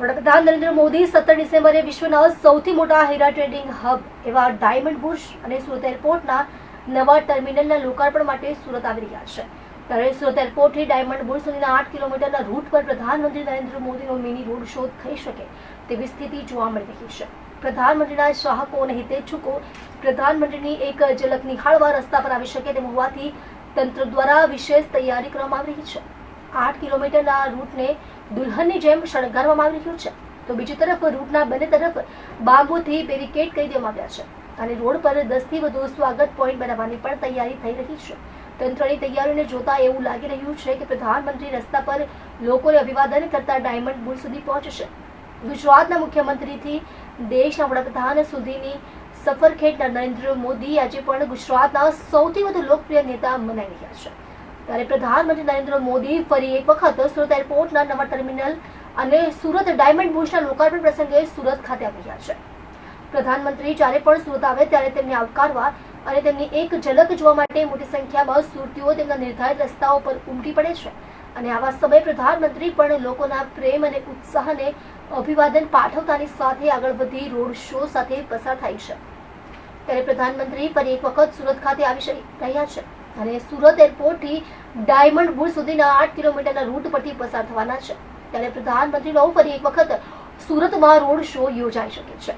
વડાપ્રધાન નરેન્દ્ર મોદી સત્તર ડિસેમ્બરે વિશ્વના સૌથી મોટા હીરા ટ્રેડિંગ હબ એવા ડાયમંડ બુશ અને સુરત એરપોર્ટના નવા ટર્મિનલના લોકાર્પણ માટે સુરત આવી રહ્યા છે. ત્યારે સુરત એરપોર્ટથી ડાયમંડ બુશ સુધીના આઠ કિલોમીટરના રૂટ પર પ્રધાનમંત્રી નરેન્દ્ર મોદીનો મિની રોડ શો થઈ શકે તેવી સ્થિતિ જોવા મળી રહી છે. પ્રધાનમંત્રીના ચાહકો અને હિતેચ્છુકો પ્રધાનમંત્રીની એક ઝલક નિહાળવા રસ્તા પર આવી શકે તેમ હોવાથી તંત્ર દ્વારા વિશેષ તૈયારી કરવામાં આવી રહી છે. આઠ કિલોમીટરના રૂટને દુલ્હનની જેમ શણગારવામાં આવી રહ્યું છે. તો બીજી તરફ રૂટના બંને તરફ બાંબુથી બેરિકેડ કરી દેવામાં આવ્યા છે. અને રોડ પર દસથી વધુ સ્વાગત પોઈન્ટ બનાવવાની પણ તૈયારી થઈ રહી છે. તંત્રની તૈયારીઓને જોતા એવું લાગી રહ્યું છે કે પ્રધાનમંત્રી રસ્તા પર લોકોને અભિવાદન કરતા ડાયમંડ બુલ સુધી પહોંચશે. ગુજરાતના મુખ્યમંત્રીથી દેશના વડાપ્રધાન સુધીની સફર ખેડનાર નરેન્દ્ર મોદી આજે પણ ગુજરાતના સૌથી વધુ લોકપ્રિય નેતા મનાઈ રહ્યા છે. ત્યારે પ્રધાનમંત્રી નરેન્દ્ર મોદી ફરી એક વખત સુરત એરપોર્ટના નવા ટર્મિનલ અને સુરત ડાયમંડ બુર્સના લોકાર્પણ પ્રસંગે સુરત ખાતે આવ્યા છે. પ્રધાનમંત્રી જ્યારે પણ સુરત આવે ત્યારે તેમને આવકારવા અને તેમની એક ઝલક જોવા માટે મોટી સંખ્યામાં સુરતીઓ તેમના નિર્ધારિત રસ્તાઓ પર ઉમટી પડે છે. અને આવા સમયે પ્રધાનમંત્રી પણ લોકોના પ્રેમ અને ઉત્સાહને અભિવાદન પાઠવતાની સાથે આગળ વધી રોડ શો સાથે પસાર થાય છે. ત્યારે પ્રધાનમંત્રી ફરી એક વખત સુરત ખાતે આવી રહ્યા છે. અને સુરત એરપોર્ટથી ડાયમંડ બુલ સુધીના આઠ કિલોમીટરના રૂટ પરથી પસાર થવાના છે. ત્યારે પ્રધાનમંત્રીનો ફરી એક વખત સુરતમાં રોડ શો યોજાઈ શકે છે.